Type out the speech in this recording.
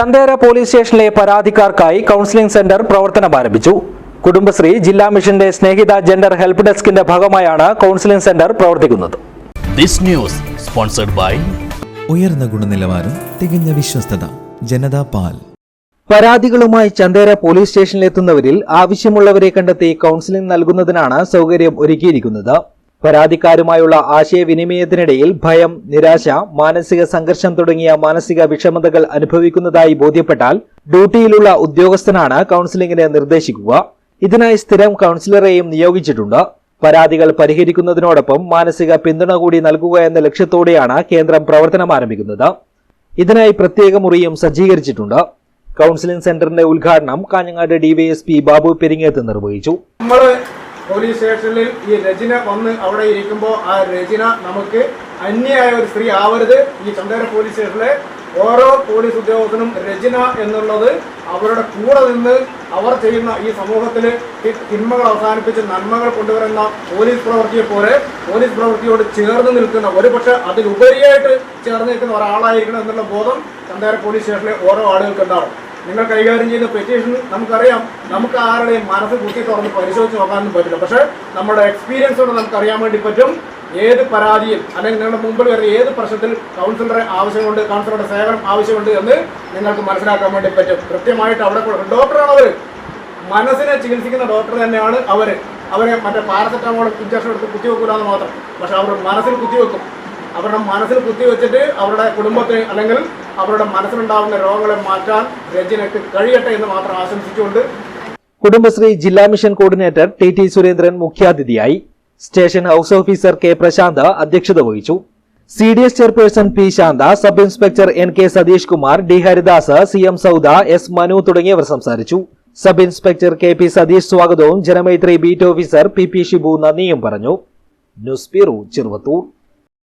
Chandera police സ്റ്റേഷനിലെ പരാതിക്കാർക്കായി counselling centre പ്രവർത്തനം ആരംഭിച്ചു. കുടുംബശ്രീ ജില്ലാ മിഷന്റെ സ്നേഹിത ജെൻഡർ ഹെൽപ്പ് ഡെസ്കിന്റെ ഭാഗമായാണ് കൗൺസിലിംഗ് സെന്റർ പ്രവർത്തിക്കുന്നത്. This news sponsored by ഉയർന്ന ഗുണനിലവാരം തികഞ്ഞ വിശ്വസ്തത ജനതാ പാൽ. പരാതികളുമായി ചന്തേര പോലീസ് സ്റ്റേഷനിലെത്തുന്നവരിൽ ആവശ്യമുള്ളവരെ കണ്ടെത്തി കൗൺസിലിംഗ് നൽകുന്നതിനാണ് സൗകര്യം ഒരുക്കിയിരിക്കുന്നത്. പരാതിക്കാരുമായുള്ള ആശയവിനിമയത്തിനിടയിൽ ഭയം നിരാശ മാനസിക സംഘർഷം തുടങ്ങിയ മാനസിക വിഷമതകൾ അനുഭവിക്കുന്നതായി ബോധ്യപ്പെട്ടാൽ ഡ്യൂട്ടിയിലുള്ള ഉദ്യോഗസ്ഥനാണ് കൌൺസിലിംഗിന് നിർദ്ദേശിക്കുക. ഇതിനായി സ്ഥിരം കൌൺസിലറെയും നിയോഗിച്ചിട്ടുണ്ട്. പരാതികൾ പരിഹരിക്കുന്നതിനോടൊപ്പം മാനസിക പിന്തുണ കൂടി നൽകുക എന്ന ലക്ഷ്യത്തോടെയാണ് കേന്ദ്രം പ്രവർത്തനം ആരംഭിക്കുന്നത്. ഇതിനായി പ്രത്യേക മുറിയും സജ്ജീകരിച്ചിട്ടുണ്ട്. കൌൺസിലിംഗ് സെന്ററിന്റെ ഉദ്ഘാടനം കാഞ്ഞങ്ങാട് ഡിവൈഎസ്പി ബാബു പെരിങ്ങേത്ത് നിർവഹിച്ചു. പോലീസ് സ്റ്റേഷനിൽ ഈ രചന വന്ന് അവിടെ ഇരിക്കുമ്പോൾ ആ രചന നമുക്ക് അന്യായ ഒരു സ്ത്രീ ആവരുത്. ഈ ചന്ദേര പോലീസ് സ്റ്റേഷനിലെ ഓരോ പോലീസ് ഉദ്യോഗസ്ഥനും രചന എന്നുള്ളത് അവരുടെ കൂടെ നിന്ന് അവർ ചെയ്യുന്ന ഈ സമൂഹത്തിൽ തിന്മകൾ അവസാനിപ്പിച്ച് നന്മകൾ കൊണ്ടുവരുന്ന പോലീസ് പ്രവൃത്തിയെ പോലെ പോലീസ് പ്രവൃത്തിയോട് ചേർന്ന് നിൽക്കുന്ന ഒരുപക്ഷെ അതിലുപരിയായിട്ട് ചേർന്ന് നിൽക്കുന്ന ഒരാളായിരിക്കണം എന്നുള്ള ബോധം ചന്ദേര പോലീസ് സ്റ്റേഷനിലെ ഓരോ ആളുകൾക്ക് ഉണ്ടാവും നിങ്ങൾ കൈകാര്യം ചെയ്യുന്ന പെറ്റീഷൻ നമുക്കറിയാം. നമുക്ക് ആരുടെയും മനസ്സ് കുത്തി തുറന്ന് പരിശോധിച്ച് നോക്കാനൊന്നും പറ്റില്ല. പക്ഷേ നമ്മുടെ എക്സ്പീരിയൻസ് കൊണ്ട് നമുക്ക് അറിയാൻ വേണ്ടി പറ്റും ഏത് പരാതിയിൽ അല്ലെങ്കിൽ നിങ്ങളുടെ മുമ്പിൽ വരുന്ന ഏത് പ്രശ്നത്തിൽ കൗൺസിലറെ ആവശ്യമുണ്ട് കൗൺസിലറുടെ സേവനം ആവശ്യമുണ്ട് എന്ന് നിങ്ങൾക്ക് മനസ്സിലാക്കാൻ വേണ്ടി പറ്റും. കൃത്യമായിട്ട് അവിടെ ഡോക്ടറാണ് അവർ മനസ്സിനെ ചികിത്സിക്കുന്ന ഡോക്ടർ തന്നെയാണ് അവർ അവരെ മറ്റേ പാരസെറ്റമോൾ ഇഞ്ചക്ഷൻ എടുത്ത് കുത്തിവെക്കൂലെന്ന് മാത്രം. പക്ഷെ അവർ മനസ്സിൽ കുത്തിവെക്കും അവരുടെ മനസ്സിൽ കുത്തിവെച്ചിട്ട് അവരുടെ കുടുംബത്തെ അല്ലെങ്കിൽ അവരുടെ മനസ്സിലുണ്ടാവുന്ന രോഗങ്ങളെ മാറ്റാൻ രജനക്ക് കഴിയട്ടെ എന്ന് മാത്രം ആശംസിച്ചുകൊണ്ട് കുടുംബശ്രീ ജില്ലാ mission coordinator T T Surendran മുഖ്യാതിഥിയായി station house officer K Prashanth അധ്യക്ഷത വഹിച്ചു. C D S chairperson P Shantha sub inspector N K Satheesh Kumar D Haridas C M Sauda S Manu തുടങ്ങിയവർ സംസാരിച്ചു. Sub inspector K P Satheesh സ്വാഗതവും Janamaithri beat officer P P Shibu നന്ദിയും പറഞ്ഞു. News bureau Cheruvathur.